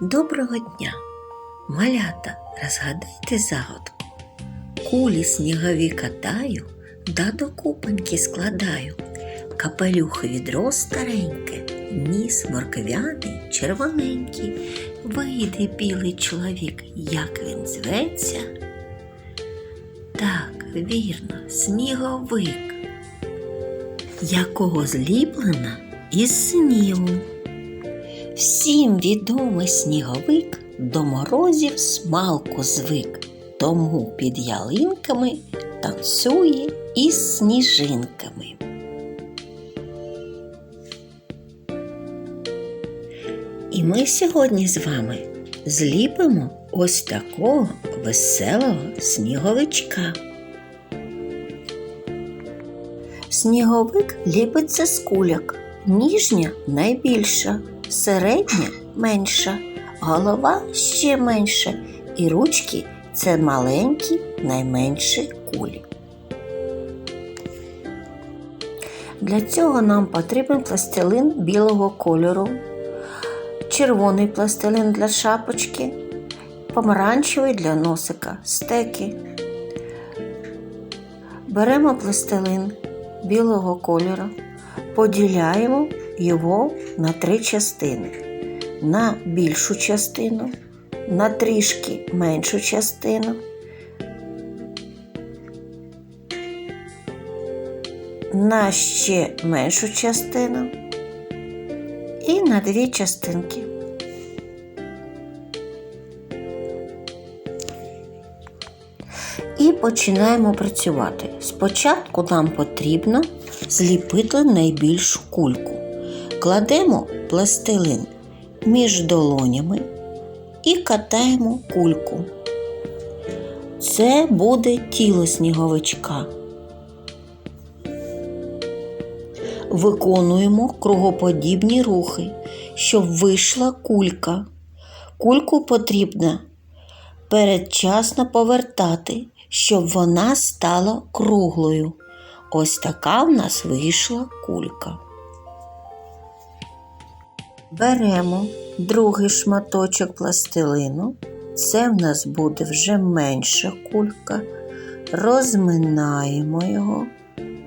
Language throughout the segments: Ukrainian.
Доброго дня! Малята, розгадайте загадку. Кулі снігові катаю, да до купоньки складаю. Капелюх відро стареньке, ніс морквяний, червоненький. Вийде білий чоловік, як він зветься. Так, вірно, сніговик, якого зліплена із снігу. Всім відомий сніговик до морозів смалку звик, тому під ялинками танцює із сніжинками. І ми сьогодні з вами зліпимо ось такого веселого сніговичка. Сніговик ліпиться з кульок, ніжня найбільша, середня менша, голова ще менша, і ручки це маленькі найменші кулі. Для цього нам потрібен пластилин білого кольору, червоний пластилин для шапочки, помаранчевий для носика, стеки. Беремо пластилин білого кольору, поділяємо його на три частини. На більшу частину, на трішки меншу частину, на ще меншу частину і на дві частинки. І починаємо працювати. Спочатку нам потрібно зліпити найбільшу кульку. Кладемо пластилин між долонями і катаємо кульку. Це буде тіло сніговичка. Виконуємо кругоподібні рухи, щоб вийшла кулька. Кульку потрібно передчасно повертати, щоб вона стала круглою. Ось така в нас вийшла кулька. Беремо другий шматочок пластилину. Це в нас буде вже менша кулька. Розминаємо його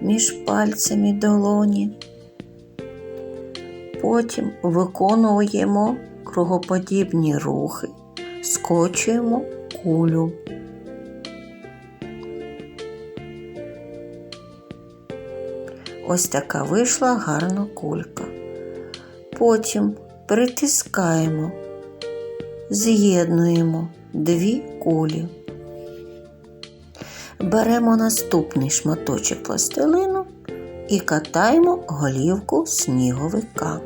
між пальцями долоні. Потім виконуємо кругоподібні рухи, скочуємо кулю. Ось така вийшла гарна кулька. Потім притискаємо, з'єднуємо дві кулі. Беремо наступний шматочок пластилину і катаємо голівку сніговика.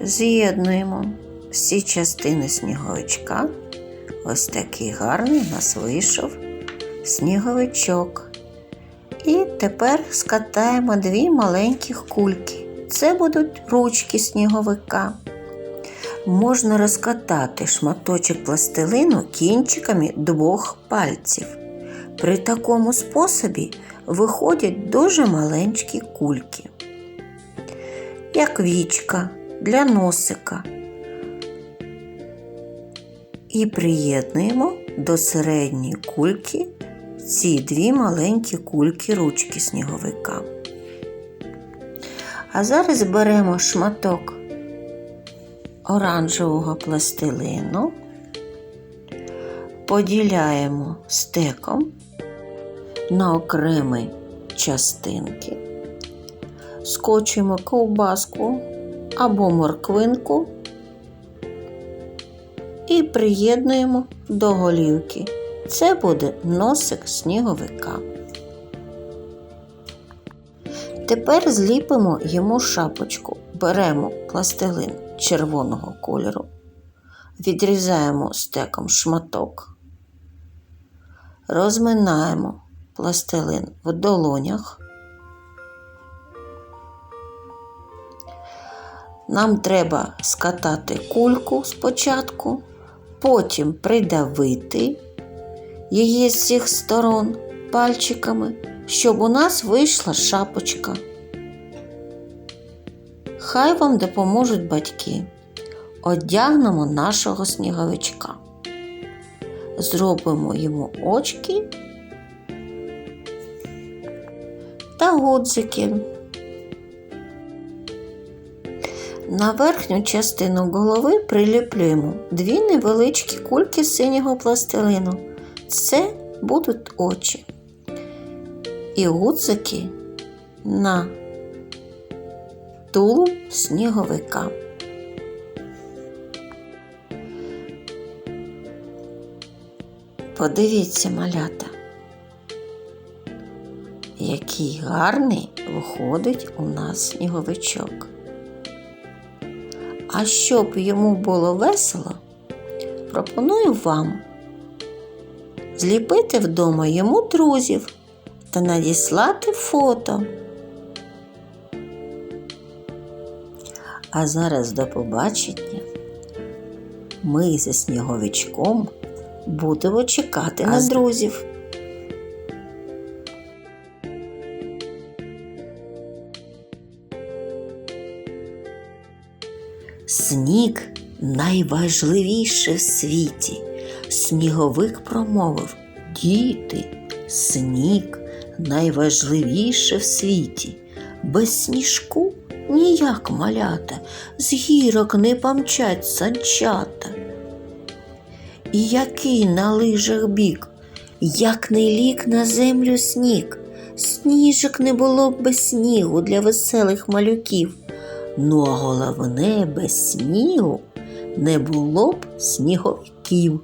З'єднуємо всі частини сніговичка. Ось такий гарний у нас вийшов сніговичок. І тепер скатаємо дві маленьких кульки. Це будуть ручки сніговика. Можна розкатати шматочок пластилину кінчиками двох пальців. При такому способі виходять дуже маленькі кульки, як вічка для носика. І приєднуємо до середньої кульки ці дві маленькі кульки ручки сніговика. А зараз беремо шматок оранжевого пластилину, поділяємо стеком на окремі частинки, скочуємо ковбаску або морквинку і приєднуємо до голівки. Це буде носик сніговика. Тепер зліпимо йому шапочку. Беремо пластилин червоного кольору, відрізаємо стеком шматок, розминаємо пластилин в долонях. Нам треба скатати кульку спочатку, потім придавити її з всіх сторон пальчиками щоб у нас вийшла шапочка. Хай вам допоможуть батьки. Одягнемо нашого сніговичка. Зробимо йому очки та гудзики. На верхню частину голови приліплюємо дві невеличкі кульки синього пластилину. Це будуть очі. І гудзики на тулуб сніговика. Подивіться, малята, який гарний виходить у нас сніговичок. А щоб йому було весело, пропоную вам зліпити вдома йому друзів та надіслати фото. А зараз до побачення. Ми зі сніговичком будемо чекати А на друзів. Сніг найважливіше в світі. Сніговик промовив Діти, сніг найважливіше в світі. Без сніжку ніяк малята, з гірок не помчать санчата. І який на лижах бік, як не лік на землю сніг, сніжок не було б без снігу для веселих малюків. Ну а головне без снігу не було б сніговиків.